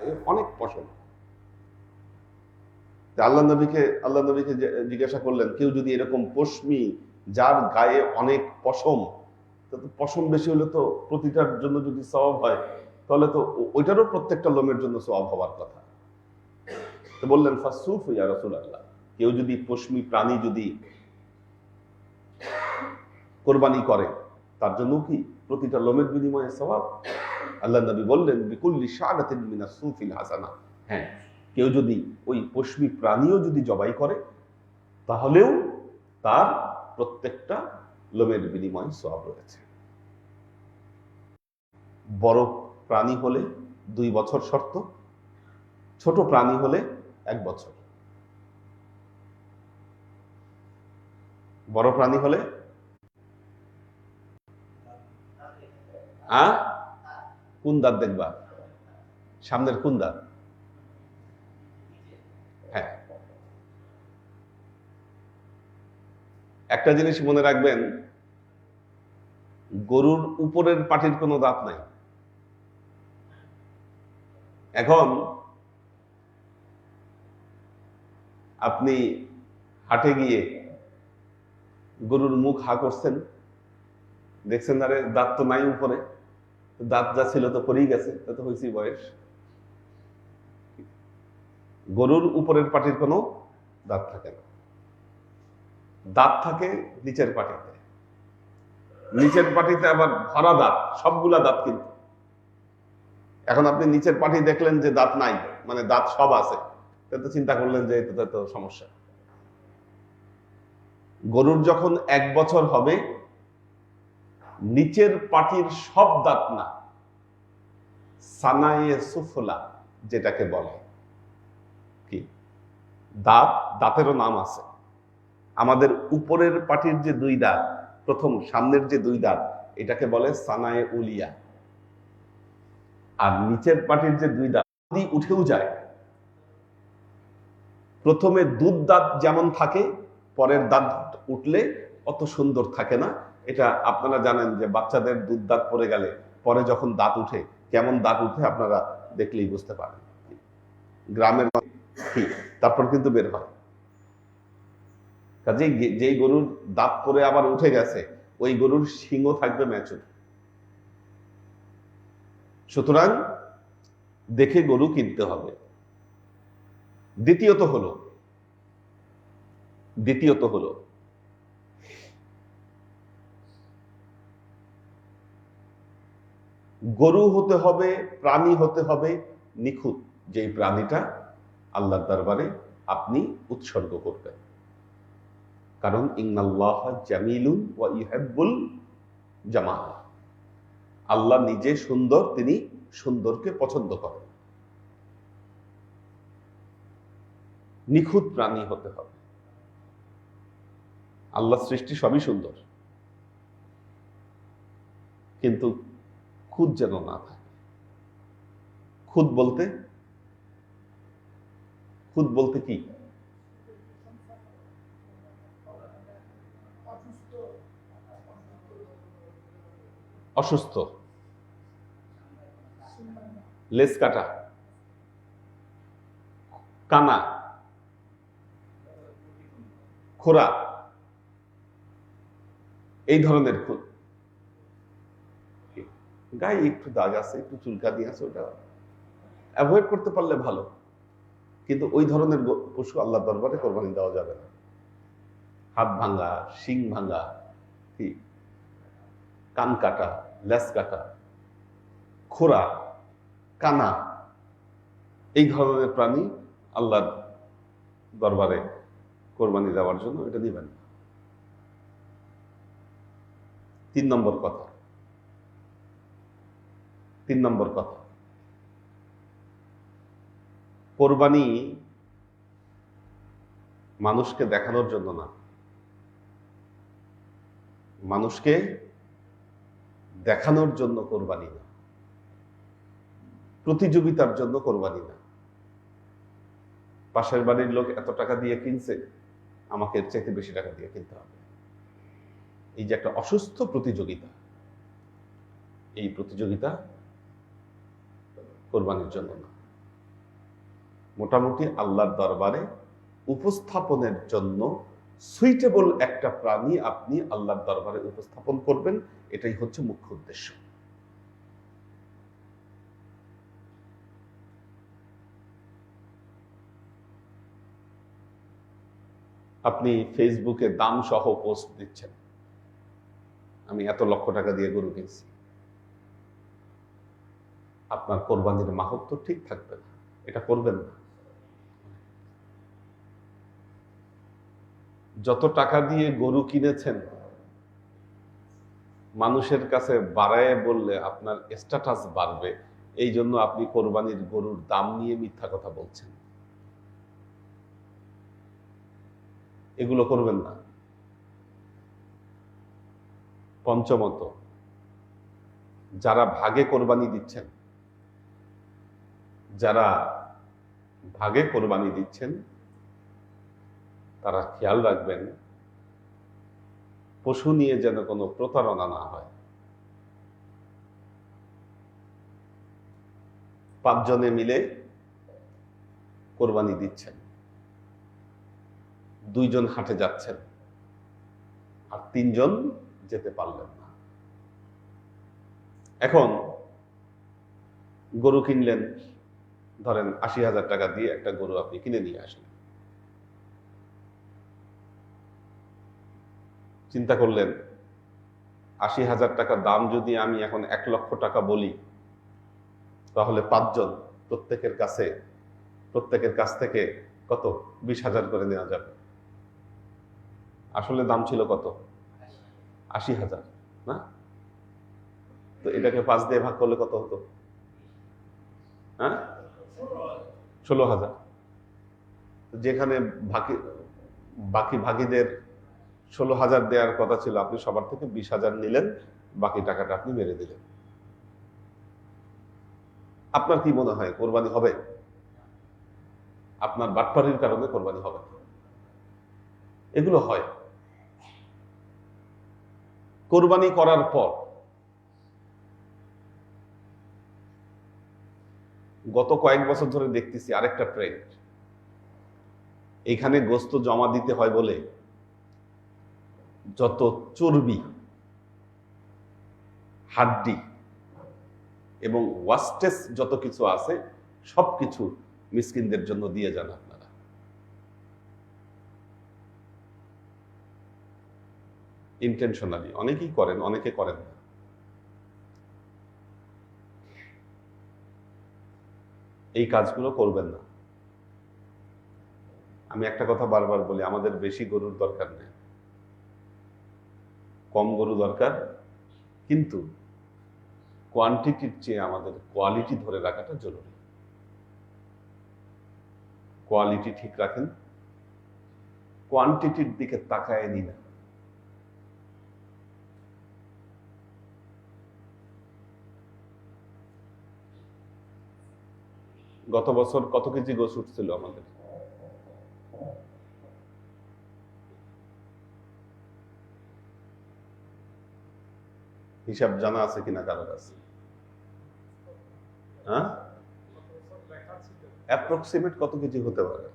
অনেক তা আল্লাহ নবীকে আল্লাহ নবীকে জিজ্ঞাসা করলেন, কেউ যদি এরকম পশমি যার গায়ে অনেক পশম, তো পশম বেশি হলে তো প্রতিটার জন্য যদি সওয়াব হয়, তাহলে তো ওইটারও প্রত্যেকটা লোমের জন্য সওয়াব হওয়ার কথা। তো বললেন ফাসুফ ইয়া রাসূলুল্লাহ। কেউ যদি পশমি প্রাণী যদি কোরবানি করে, তার জন্য কি প্রতিটা লোমের বিনিময়ে সওয়াব? আল্লাহ নবী বললেন, বিকুল্লি শাহাদাতিন মিনাস সুফিল হাসানা। হ্যাঁ কেউ যদি ওই পশমি প্রাণীও যদি জবাই করে, তাহলেও তার প্রত্যেকটা লোমের বিনিময়ে সওয়াব রয়েছে। বড় প্রাণী হলে দুই বছর শর্ত, ছোট প্রাণী হলে এক বছর। বড় প্রাণী হলে, আ? কোন দাঁত দেখবা? সামনের কোন দাঁত? হ্যাঁ। একটা জিনিস মনে রাখবেন, গরুর উপরের পাটির কোনো দাঁত নাই। এখন আপনি হাটে গিয়ে গরুর মুখ হা করছেন, দেখছেন আরে দাঁত তো নাই উপরে। দাঁত যা ছিল তো পরেই গেছে, তা হয়েছি বয়স। গরুর উপরের পাটির কোনো দাঁত থাকে না। দাঁত থাকে নিচের পাটিতে। নিচের পাটিতে আবার ভরা দাঁত, সবগুলা দাঁত কিন্তু। এখন আপনি নিচের পাটি দেখলেন যে দাঁত নাই মানে দাঁত সব আছে তো চিন্তা করলেন যে এটা তো সমস্যা। গরুর যখন এক বছর হবে নিচের পাটির সব দাঁত না। সানায়ে সুফলা যেটাকে বলে। কি? দাঁত, দাঁতেরও নাম আছে। আমাদের উপরের পাটির যে দুই দাঁত, প্রথম সামনের যে দুই দাঁত, এটাকে বলে সানায়ে উলিয়া। আর নিচের পাটির যে দুই দাঁত যদি উঠেও যায়। প্রথমে দুধ দাঁত যেমন থাকে, পরের দাঁত উঠলে অত সুন্দর থাকে না। এটা আপনারা জানেন যে বাচ্চাদের দুধ দাঁত পড়ে গেলে পরে যখন দাঁত উঠে, কেমন দাঁত উঠে আপনারা দেখলেই বুঝতে পারেন। গ্রামের কি? তারপর কিন্তু বের হয়। কাজেই যেই গরুর দাঁত পরে আবার উঠে গেছে, ওই গরুর শিংও থাকবে ম্যাচুর। সুতরাং দেখে গরু কিনতে হবে। দ্বিতীয়ত হলো দ্বিতীয়ত হলো গরু হতে হবে, প্রাণী হতে হবে, নিখুঁত যেই প্রাণীটা আল্লাহর দরবারে আপনি উৎসর্গ করবেন। কারণ ইন্নাল্লাহ জামিলুন ওয়া ইহাব্বুল জামাল। আল্লাহ নিজে সুন্দর, তিনি সুন্দরকে পছন্দ করেন। নিখুঁত প্রাণী হতে হবে। আল্লাহ সৃষ্টি সবই সুন্দর। কিন্তু খুদ যেন না থাকে। খুদ বলতে? খুদ বলতে কি? অসুস্থ। লেস কাটা। কানা। খোরা। এই ধরনের খুদ। গায়ে একটু দাগ আছে, একটু চুলকানি আছে, ওটা অ্যাভয়েড করতে পারলে ভালো। কিন্তু ওই ধরনের পশু আল্লাহ দরবারে কোরবানি দেওয়া যাবে না। হাত ভাঙ্গা, শিং ভাঙ্গা, কি? কান কাটা লেস কাটা, খোরা, কানা, এই ধরনের প্রাণী আল্লাহর দরবারে কোরবানি দেওয়ার জন্য এটা দিবেন তিন নম্বর কথা। তিন নম্বর কথা। কোরবানি মানুষকে দেখানোর জন্য না। মানুষকে দেখানোর জন্য কোরবানি না। প্রতিযোগিতার জন্য কোরবানি না। পাশের বাড়ির লোক এত টাকা দিয়ে কিনছে, আমাকে চাইতে বেশি টাকা দিয়ে কিনতে হবে। এই যে একটা অসুস্থ প্রতিযোগিতা, এই প্রতিযোগিতা কোরবানির জন্য না। মোটামুটি আল্লাহর দরবারে উপস্থাপনের জন্য সুইটেবল একটা প্রাণী আপনি আল্লাহর দরবারে উপস্থাপন করবেন, এটাই হচ্ছে মুখ্য উদ্দেশ্য। আপনি ফেসবুকে দাম সহ পোস্ট দিচ্ছেন। আমি এত লক্ষ টাকা দিয়ে গরু কিনছি। আপনার কোরবানির মাহাত্ম ঠিক থাকবে না, এটা করবেন না। যত টাকা দিয়ে গরু কিনেছেন, মানুষের কাছে বাড়ায় বললে আপনার স্ট্যাটাস বাড়বে, এই জন্য আপনি কোরবানির গরুর দাম নিয়ে মিথ্যা কথা বলছেন। এগুলো করবেন না। পঞ্চমত, যারা ভাগে কোরবানি দিচ্ছেন যারা ভাগে কোরবানি দিচ্ছেন, তারা খেয়াল রাখবেন, পশু নিয়ে যেন কোনো প্রতারণা না হয়। পাঁচজনে মিলে কোরবানি দিচ্ছেন। দুইজন হাটে যাচ্ছেন, আর তিনজন যেতে পারলেন না। এখন গরু কিনলেন ধরেন আশি হাজার টাকা দিয়ে একটা গরু আপনি কিনে নিয়ে আসলেন। চিন্তা করলেন, আশি হাজার টাকা দাম যদি আমি এখন এক লক্ষ টাকা বলি, তাহলে পাঁচজন প্রত্যেকের কাছে, প্রত্যেকের কাছ থেকে কত? বিশ হাজার করে নেওয়া যাবে। আসলে দাম ছিল কত? আশি হাজার, না? তো এটাকে পাঁচ দিয়ে ভাগ করলে কত হতো? হ্যাঁ? ষোলো হাজার। যেখানে বাকি বাকি ভাগীদের ষোলো হাজার দেওয়ার কথা ছিল, আপনি সবার থেকে বিশ হাজার নিলেন, বাকি টাকাটা আপনি মেরে দিলেন। আপনার কি মনে হয়, কোরবানি হবে? আপনার বাটপাড়ির কারণে কোরবানি হবে। এগুলো হয়। কোরবানি করার পর গত কয়েক বছর ধরে দেখতেছি আরেকটা ট্রেন্ড এখানে গোস্ত জমা দিতে হয় বলে যত চর্বি, হাড্ডি এবং ওয়াস্টেস যত কিছু আছে, সবকিছু মিসকিনদের জন্য দিয়ে যান আপনারা। ইন্টেনশনালি অনেকেই করেন, অনেকে করেন না। এই কাজগুলো করবেন না। আমি একটা কথা বারবার বলি, আমাদের বেশি গরুর দরকার নেই। কম গরু দরকার, কিন্তু কোয়ান্টিটির চেয়ে আমাদের কোয়ালিটি ধরে রাখাটা জরুরি। কোয়ালিটি ঠিক রাখেন কোয়ান্টিটির দিকে তাকায় নি না গত বছর কত কেজি গোস উঠছিল আমাদের? হিসাব জানা আছে কিনা কারও কাছে? অ্যাপ্রক্সিমেট কত কেজি হতে পারে?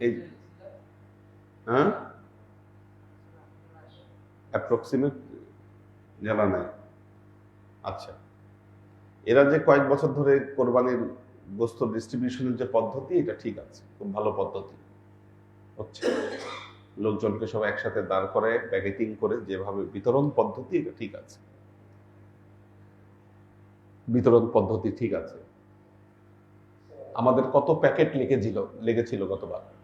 এই হ্যাঁ? অ্যাপ্রক্সিমেট জানা নাই। আচ্ছা। এরা যে কয়েক বছর ধরে কোরবানির গোস্ত ডিস্ট্রিবিউশনের যে পদ্ধতি, এটা ঠিক আছে, খুব ভালো পদ্ধতি। হচ্ছে। লোকজনকে সব একসাথে দাঁড় করে, প্যাকেটিং করে, যেভাবে বিতরণ পদ্ধতি, এটা ঠিক আছে। বিতরণ পদ্ধতি ঠিক আছে। আমাদের কত প্যাকেট লেগেছিল লেগেছিল গতবার?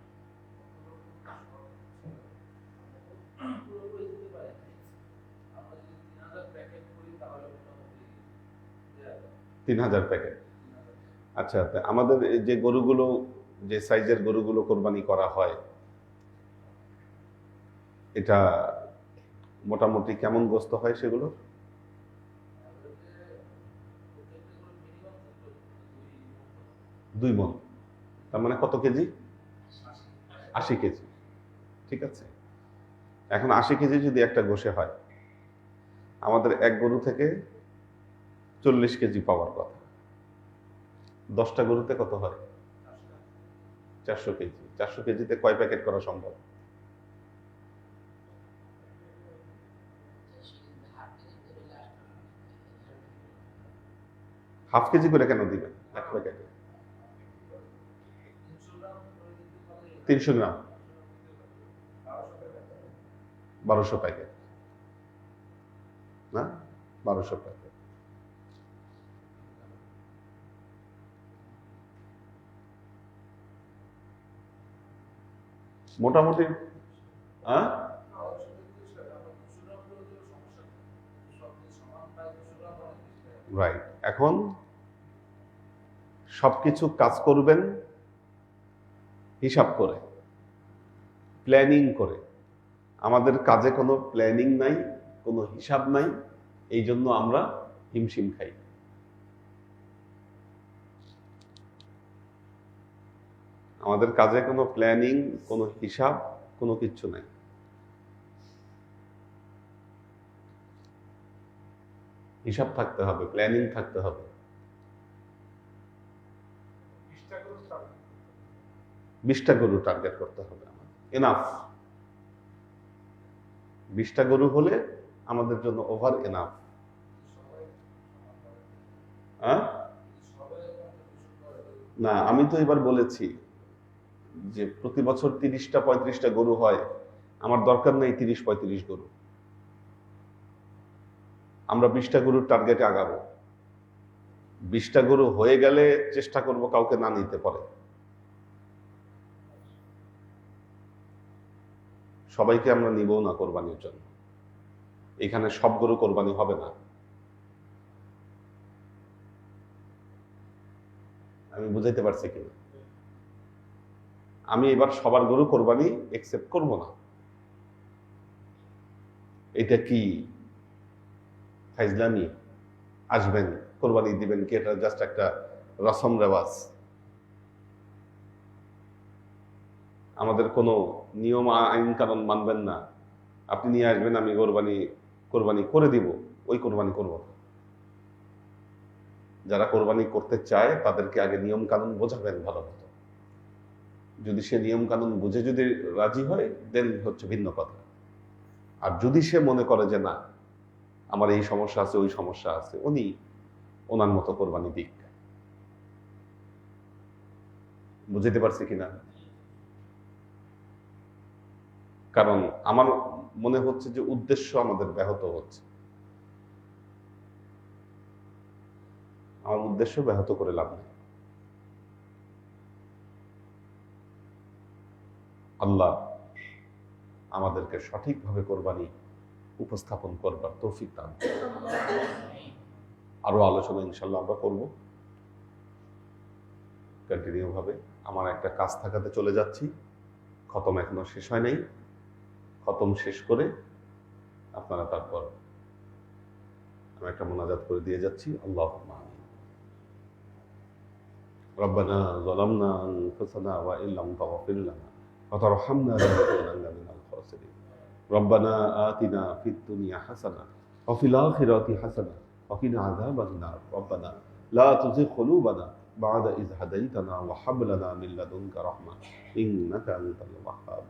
তিন হাজার প্যাকেট। আচ্ছা আমাদের যে গরুগুলো, যে সাইজের গরুগুলো কোরবানি করা হয়, এটা মোটামুটি কেমন গোস্ত হয় সেগুলো? দুই মন। তার মানে কত কেজি? আশি কেজি। ঠিক আছে। এখন আশি কেজি যদি একটা গোষে হয়, আমাদের এক গরু থেকে চল্লিশ কেজি পাওয়ার কথা। দশটা গরুতে কত হয়? চারশো কেজি। চারশো কেজিতে কয় প্যাকেট করা সম্ভব? হাফ কেজি করে কেন দিবেন? এক প্যাকেটে। তিনশো গ্রাম। বারোশো প্যাকেট। না? বারোশো প্যাকেট। মোটামুটি হ্যাঁ? রাইট এখন সবকিছু কাজ করবেন হিসাব করে প্ল্যানিং করে। আমাদের কাজে কোনো প্ল্যানিং নাই, কোনো হিসাব নাই, এই জন্য আমরা হিমশিম খাই। আমাদের কাজে কোনো প্ল্যানিং কোনো হিসাব কোনো কিচ্ছু নাই। হিসাব থাকতে হবে প্ল্যানিং থাকতে হবে। বিশটা গরু টার্গেট করতে হবে। এনাফ বিশটা গরু হলে আমাদের জন্য ওভার এনাফ হ্যাঁ? না আমি তো এবার বলেছি যে প্রতি বছর তিরিশটা, পঁয়ত্রিশটা গরু হয়, আমার দরকার নেই তিরিশ, পঁয়ত্রিশ গরু। আমরা বিশটা গরুর টার্গেটে আগাবো। বিশটা গরু হয়ে গেলে চেষ্টা করব কাউকে না নিতে পারে। সবাইকে আমরা নিব না কোরবানির জন্য। এখানে সব গরু কোরবানি হবে না। আমি বুঝাইতে পারছি কিনা? আমি এবার সবার গরু কোরবানি একসেপ্ট করব না। এটা কি ফাইজলামি? আসবেন, কোরবানি দিবেন কি? এটা জাস্ট একটা রসম রেওয়াজ। আমাদের কোনো নিয়ম আইন কানুন মানবেন না। আপনি নিয়ে আসবেন, আমি কোরবানি কোরবানি করে দিব, ওই কোরবানি করব না। যারা কোরবানি করতে চায়, তাদেরকে আগে নিয়ম কানুন বোঝাবেন ভালো মতো যদি সে নিয়ম কানুন বুঝে যদি রাজি হয় দেন হচ্ছে ভিন্ন কথা। আর যদি সে মনে করে যে না, আমার এই সমস্যা আছে, ওই সমস্যা আছে, উনি ওনার মতো কোরবানি দিক। বুঝতে পারছি কিনা? কারণ আমার মনে হচ্ছে যে উদ্দেশ্য আমাদের ব্যাহত হচ্ছে। আমার উদ্দেশ্য ব্যাহত করে লাভ নেই। আল্লাহ আমাদেরকে সঠিকভাবে কোরবানি উপস্থাপন করবার তৌফিক দান করুন। আরো আলোচনা ইনশাল্লাহ আমরা করব কন্টিনিউ ভাবে আমার একটা কাজ থাকাতে চলে যাচ্ছি খতম এখনো শেষ হয় নাই খতম শেষ করে আপনারা তারপর আমি একটা মোনাজাত করে দিয়ে যাচ্ছি আল্লাহ ربنا ظلمنا أنفسنا وإن لم تغفر لنا وترحمنا لنكونن من الخاسرين. ربنا آتنا في الدنيا حسنة وفي الآخرة حسنة وقنا عذاب النار. ربنا لا تزغ قلوبنا بعد إذ هديتنا وهب لنا من لدنك رحمة إنك أنت الوهاب.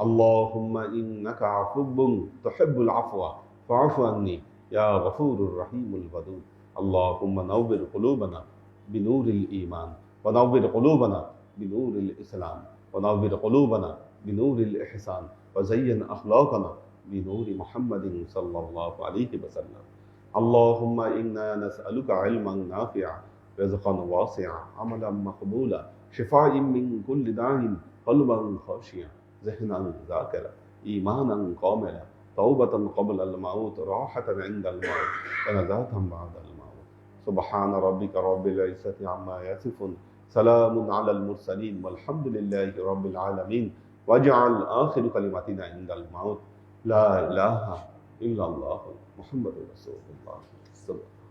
اللهم إنك عفو تحب العفو فاعف عني يا غفور الرحيم الودود اللهم نور قلوبنا بنور الإيمان ونور قلوبنا بنور الإسلام. ونور قلوبنا بنور الإحسان وزين أخلاقنا بنور محمد صلى الله عليه وسلم. اللهم إنا نسألك علما نافعا رزقا واسعا عملا مقبولا شفاء من كل داء قلبا خاشعا ذهنا ذاكرا إيمانا كاملا توبة قبل الموت راحة عند الموت ونجاة بعد الموت. سبحان ربك رب العزة عما يصفون. سلام على المرسلين والحمد لله رب العالمين. واجعل آخر كلمتنا عند الموت. لا إله إلا الله محمد رسول الله. صلى الله عليه وسلم